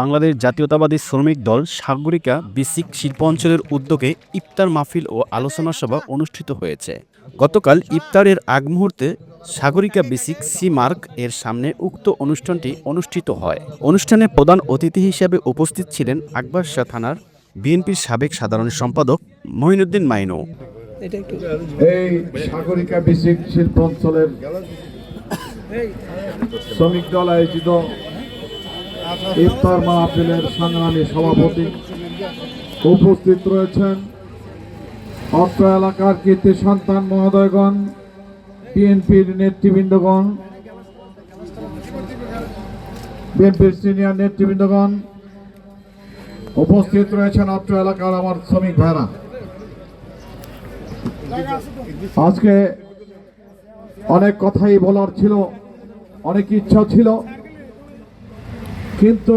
বাংলাদেশ জাতীয়তাবাদী শ্রমিক দল সাগরিকা বিসিক শিল্প অঞ্চলের উদ্যোগে ইফতার মাহফিল ও আলোচনা সভা অনুষ্ঠিত হয়েছে। গতকাল ইফতারের আগ মুহূর্তে সাগরিকা বিসিক সি মার্ক এর সামনে উক্ত অনুষ্ঠানটি অনুষ্ঠিত হয়। অনুষ্ঠানে প্রধান অতিথি হিসেবে উপস্থিত ছিলেন আকবর শাহ থানার বিএনপির সাবেক সাধারণ সম্পাদক মহিনুদ্দিন মাইনু। এই সাগরিকা বিসিক শিল্প অঞ্চলের শ্রমিক দল আয়োজিত ইফতার মাহফিলের সংগ্রামী সভাপতি উপস্থিত রয়েছেন অত্র এলাকার কীর্তি সন্তান মহোদয়গণ, বিএনপির নেতৃবৃন্দগণ, বিএনপির সিনিয়র নেতৃবৃন্দগণ, উপস্থিত রয়েছেন অত্র এলাকার আমার শ্রমিক ভাইরা। আজকে অনেক কথাই বলার ছিল। অনেক ইচ্ছা ছিল। কিন্তু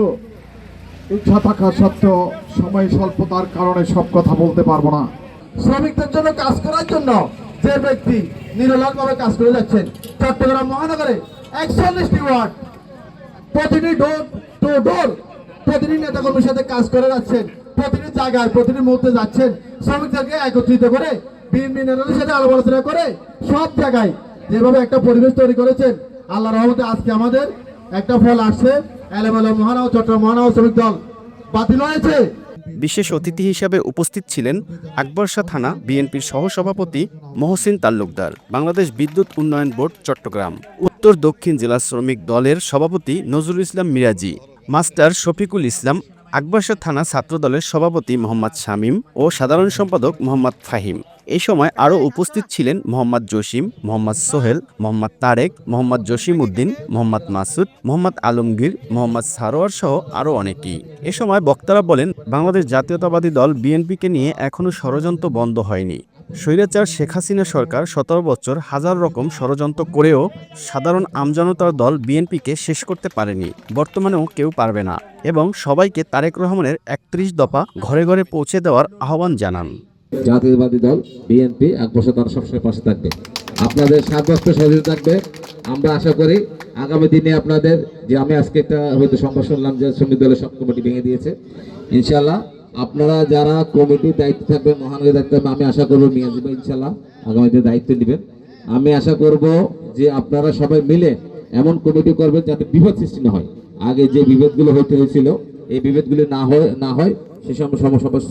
ইচ্ছা থাকা সত্ত্বেও সময় স্বল্পতার কারণে সব কথা বলতে পারব না। শ্রমিকদের জন্য কাজ করার জন্য যে ব্যক্তি নিরলসভাবে কাজ করে যাচ্ছেন, চট্টগ্রাম মহানগরে একচল্লিশটি ওয়ার্ড প্রতিটি ডোর টু ডোর প্রতিটি নেতাকর্মীর সাথে কাজ করে যাচ্ছেন, প্রতিটি জায়গায়, প্রতিটি মুহূর্তে যাচ্ছেন, শ্রমিকদেরকে একত্রিত করে বিএনপি নেতাদের সাথে আলোচনা করে সব জায়গায় যেভাবে একটা পরিবেশ তৈরি করেছেন আল্লাহ রহমতে আজকে আমাদের একটা ফল আসছে। এলোমেলো মহানাও, চট্টগ্রাম মহানাও শ্রমিক দল বাতিল হয়েছে। বিশেষ অতিথি হিসাবে উপস্থিত ছিলেন আকবর শাহ থানা বিএনপির সহসভাপতি মহসিন তাল্লুকদার, বাংলাদেশ বিদ্যুৎ উন্নয়ন বোর্ড, চট্টগ্রাম। উত্তর দক্ষিণ জেলা শ্রমিক দলের সভাপতি নজরুল ইসলাম মিরাজি, মাস্টার শফিকুল ইসলাম আকবর শাহ থানা ছাত্র দলের সভাপতি মোহাম্মদ শামীম ও সাধারণ সম্পাদক মোহাম্মদ ফাহিম। এই সময় আরও উপস্থিত ছিলেন মোহাম্মদ জসিম, মোহাম্মদ সোহেল, মোহাম্মদ তারেক, মোহাম্মদ জসিম উদ্দিন মোহাম্মদ মাসুদ, মোহাম্মদ আলমগীর, মোহাম্মদ সারোয়ার সহ আরও অনেকেই। এ সময় বক্তারা বলেন, বাংলাদেশ জাতীয়তাবাদী দল বিএনপিকে নিয়ে এখনও ষড়যন্ত্র বন্ধ হয়নি। স্বৈরাচার শেখ হাসিনা সরকার সতেরো বছর হাজার রকম ষড়যন্ত্র করেও সাধারণ আমজনতার দল বিএনপিকে শেষ করতে পারেনি। বর্তমানেও কেউ পারবে না এবং সবাইকে তারেক রহমানের একত্রিশ দফা ঘরে ঘরে পৌঁছে দেওয়ার আহ্বান জানান। জাতীয়বাদী দল, বিএনপি, এক বছর তারা সবসময় পাশে থাকবে। আপনাদের সাত বছর সহযোগিতা থাকবে। আমরা আশা করি আগামী দিনে আপনাদের যে আমি আজকে একটা হয়তো সংবাদ শুনলাম যে শ্রমিক দলের সব কমিটি ভেঙে দিয়েছে। ইনশাল্লাহ আপনারা যারা কমিটির দায়িত্ব থাকবেন, মহানগরের দায়িত্ব থাকবে আমি আশা করব মিয়াজিবা ইনশাল্লাহ আগামী দিনে দায়িত্ব নেবেন। আমি আশা করব যে আপনারা সবাই মিলে এমন কমিটি করবেন যাতে বিভেদ সৃষ্টি না হয়। আগে যে বিভেদগুলো হতে হয়েছিল, এই বিভেদগুলি না হয় না হয়, সে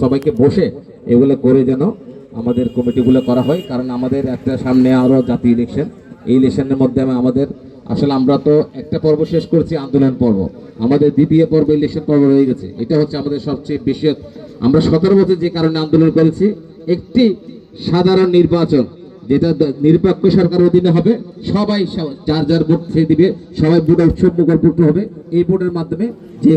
সবাইকে বসে এগুলো করে যেন আমাদের কমিটিগুলো করা হয়। কারণ আমাদের একটা সামনে আরও জাতীয় ইলেকশন এই ইলেকশনের মধ্যে আমি- আমাদের আসলে আমরা তো একটা পর্ব শেষ করছি আন্দোলন পর্ব। আমাদের দ্বিতীয় পর্ব ইলেকশন পর্ব রয়ে গেছে। এটা হচ্ছে আমাদের সবচেয়ে বেশি আমরা সতেরো বছর যে কারণে আন্দোলন করেছি, একটি সাধারণ নির্বাচন যেটা নিরপেক্ষ সরকারের অধীনে হবে, সবাই যার যার ভোট সে দিবে, সবাই ভোটে উৎসব মুখর ভোট হবে, এই ভোটের মাধ্যমে যে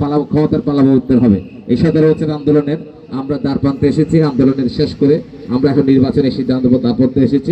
পালা ক্ষমতার পালাবর্তন হবে। এই সতেরো বছর আন্দোলনের আমরা দ্বার প্রান্তে এসেছি, আন্দোলনের শেষ করে আমরা এখন নির্বাচনের সিদ্ধান্ত প্রান্তে এসেছি।